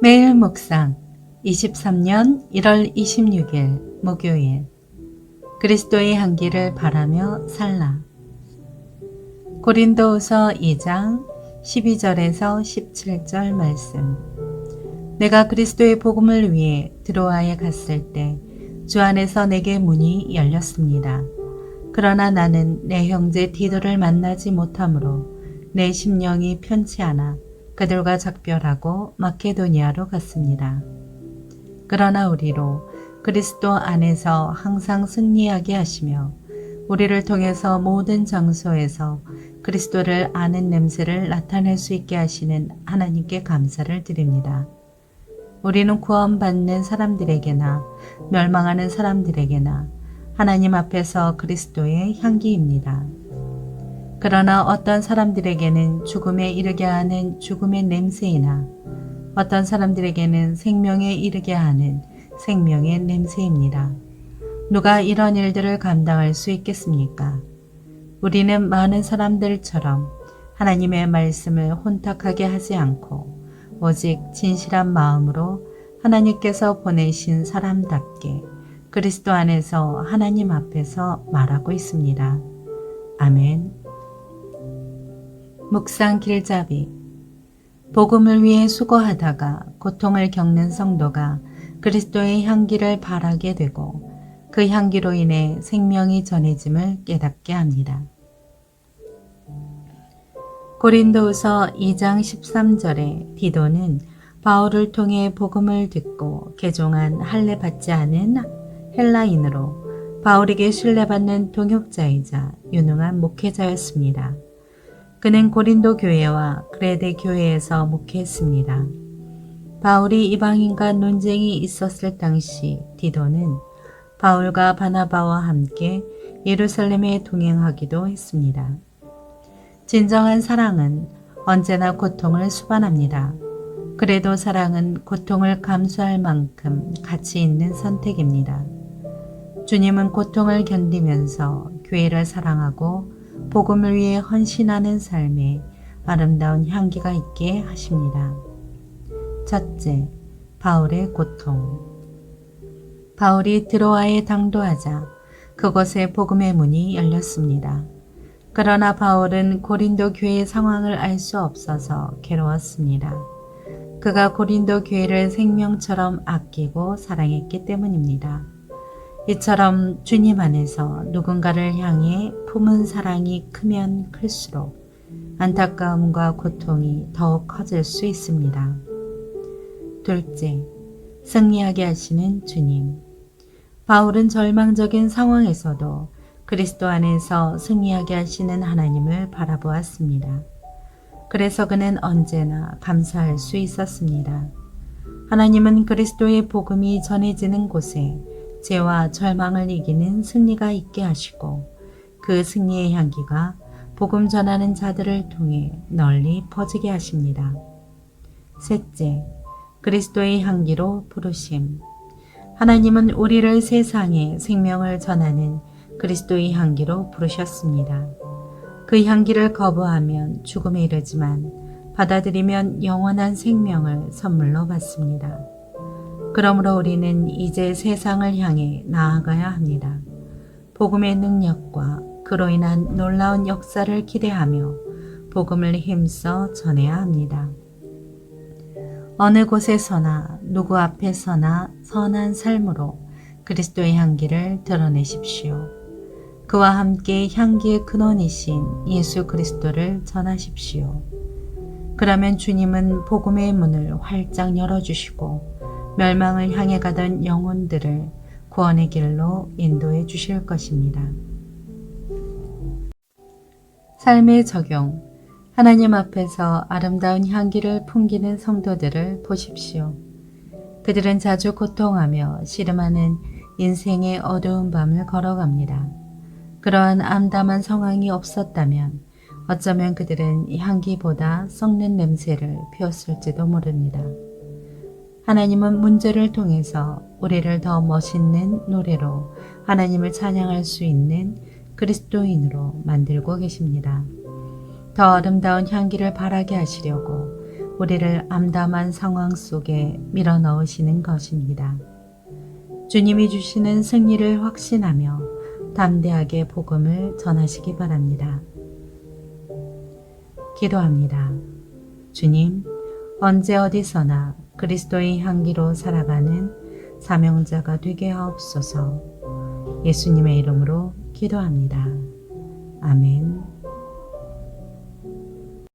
매일 묵상 23년 1월 26일 목요일. 그리스도의 향기를 바라며 살라. 고린도후서 2장 12절에서 17절 말씀. 내가 그리스도의 복음을 위해 드로아에 갔을 때 주 안에서 내게 문이 열렸습니다. 그러나 나는 내 형제 디도를 만나지 못하므로 내 심령이 편치 않아 그들과 작별하고 마케도니아로 갔습니다. 그러나 우리로 그리스도 안에서 항상 승리하게 하시며 우리를 통해서 모든 장소에서 그리스도를 아는 냄새를 나타낼 수 있게 하시는 하나님께 감사를 드립니다. 우리는 구원받는 사람들에게나 멸망하는 사람들에게나 하나님 앞에서 그리스도의 향기입니다. 그러나 어떤 사람들에게는 죽음에 이르게 하는 죽음의 냄새이나 어떤 사람들에게는 생명에 이르게 하는 생명의 냄새입니다. 누가 이런 일들을 감당할 수 있겠습니까? 우리는 많은 사람들처럼 하나님의 말씀을 혼탁하게 하지 않고 오직 진실한 마음으로 하나님께서 보내신 사람답게 그리스도 안에서 하나님 앞에서 말하고 있습니다. 아멘. 묵상 길잡이 복음을 위해 수고하다가 고통을 겪는 성도가 그리스도의 향기를 바라게 되고 그 향기로 인해 생명이 전해짐을 깨닫게 합니다. 고린도후서 2장 13절에 디도는 바울을 통해 복음을 듣고 개종한 할례 받지 않은 헬라인으로 바울에게 신뢰받는 동역자이자 유능한 목회자였습니다. 그는 고린도 교회와 그레데 교회에서 목회했습니다. 바울이 이방인과 논쟁이 있었을 당시 디도는 바울과 바나바와 함께 예루살렘에 동행하기도 했습니다. 진정한 사랑은 언제나 고통을 수반합니다. 그래도 사랑은 고통을 감수할 만큼 가치 있는 선택입니다. 주님은 고통을 견디면서 교회를 사랑하고 복음을 위해 헌신하는 삶에 아름다운 향기가 있게 하십니다. 첫째, 바울의 고통. 바울이 드로아에 당도하자 그곳에 복음의 문이 열렸습니다. 그러나 바울은 고린도 교회의 상황을 알 수 없어서 괴로웠습니다. 그가 고린도 교회를 생명처럼 아끼고 사랑했기 때문입니다. 이처럼 주님 안에서 누군가를 향해 품은 사랑이 크면 클수록 안타까움과 고통이 더욱 커질 수 있습니다. 둘째, 승리하게 하시는 주님. 바울은 절망적인 상황에서도 그리스도 안에서 승리하게 하시는 하나님을 바라보았습니다. 그래서 그는 언제나 감사할 수 있었습니다. 하나님은 그리스도의 복음이 전해지는 곳에 죄와 절망을 이기는 승리가 있게 하시고 그 승리의 향기가 복음 전하는 자들을 통해 널리 퍼지게 하십니다. 셋째, 그리스도의 향기로 부르심. 하나님은 우리를 세상에 생명을 전하는 그리스도의 향기로 부르셨습니다. 그 향기를 거부하면 죽음에 이르지만 받아들이면 영원한 생명을 선물로 받습니다. 그러므로 우리는 이제 세상을 향해 나아가야 합니다. 복음의 능력과 그로 인한 놀라운 역사를 기대하며 복음을 힘써 전해야 합니다. 어느 곳에서나 누구 앞에서나 선한 삶으로 그리스도의 향기를 드러내십시오. 그와 함께 향기의 근원이신 예수 그리스도를 전하십시오. 그러면 주님은 복음의 문을 활짝 열어주시고 멸망을 향해 가던 영혼들을 구원의 길로 인도해 주실 것입니다. 삶의 적용. 하나님 앞에서 아름다운 향기를 풍기는 성도들을 보십시오. 그들은 자주 고통하며 씨름하는 인생의 어두운 밤을 걸어갑니다. 그러한 암담한 상황이 없었다면 어쩌면 그들은 향기보다 썩는 냄새를 피웠을지도 모릅니다. 하나님은 문제를 통해서 우리를 더 멋있는 노래로 하나님을 찬양할 수 있는 그리스도인으로 만들고 계십니다. 더 아름다운 향기를 바라게 하시려고 우리를 암담한 상황 속에 밀어 넣으시는 것입니다. 주님이 주시는 승리를 확신하며 담대하게 복음을 전하시기 바랍니다. 기도합니다. 주님, 언제 어디서나 그리스도의 향기로 살아가는 사명자가 되게 하옵소서 예수님의 이름으로 기도합니다. 아멘.